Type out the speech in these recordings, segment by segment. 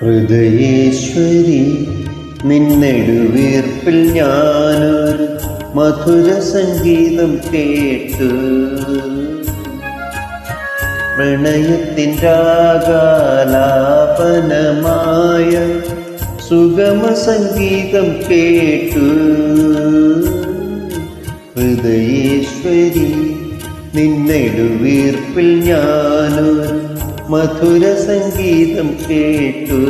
ഹൃദയേശ്വരി നിന്നെടുവീർപ്പിൽ ഞാനൊരു മധുര സംഗീതം കേട്ടു. പ്രണയത്തിൻ രാഗാലാപനമായ സുഗമ സംഗീതം കേട്ടു. ഹൃദയേശ്വരി നിന്നെടുവീർപ്പിൽ ഞാനൊരു മധുര സംഗീതം കേട്ടു.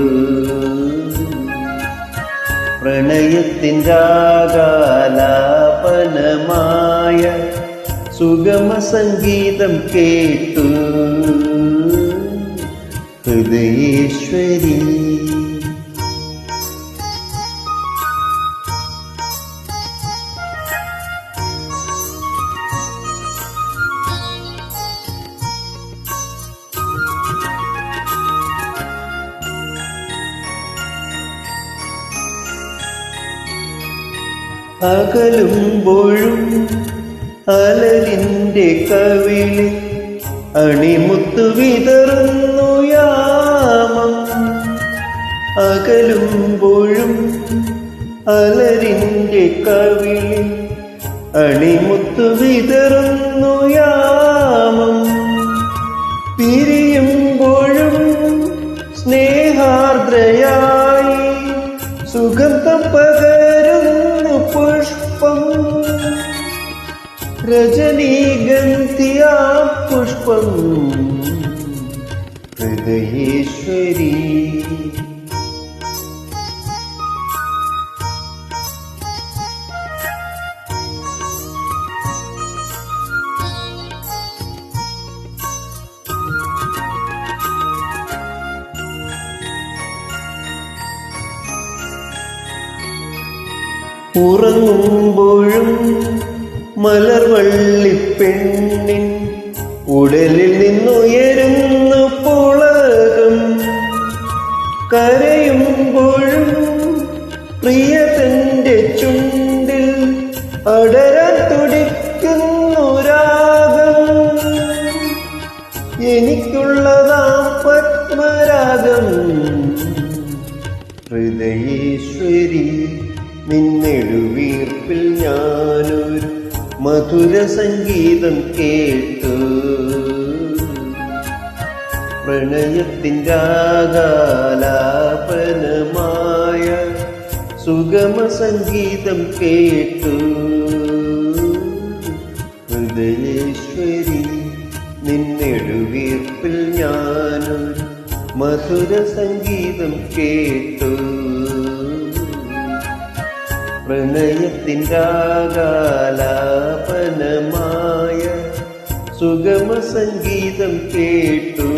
പ്രണയത്തിൻ രാഗാലാപനമായ സുഗമ സംഗീതം കേട്ടു. ഹൃദയേശ്വരി. അകലുമ്പോഴും അലലിന്റെ കവിളിൽ അണിമുത്തു വിതറുന്നു യാമം അകലുമ്പോഴും അലരിന്റെ കവിളിൽ അണിമുത്തു വിതറുന്നു യാമം പിരിയുമ്പോഴും पुष्पम्। रजनीगन्त्या पुष्पम्। हृदयेश्वरी। ഉറങ്ങുമ്പോഴും മലർവള്ളി പെണ്ണിൻ ഉടലിൽ നിന്നുയരുന്ന പുളകം കരയുമ്പോഴും പ്രിയതന്റെ ചുണ്ടിൽ അടരാൻ തുടിക്കുന്നു രാഗം എനിക്കുള്ളതാം പത്മരാഗം. ഹൃദയേശ്വരി നിന്നെടുവീർപ്പിൽ ഞാനൊരു മധുര സംഗീതം കേട്ടു. പ്രണയത്തിന്റെ ആകാലാപനമായ സുഗമ സംഗീതം കേട്ടു. ഹൃദയേശ്വരി നിന്നെടുവീർപ്പിൽ ഞാനൊരു മധുര സംഗീതം കേട്ടു. പ്രണയത്തിന്റെ സുഗമ സംഗീതം കേട്ടു.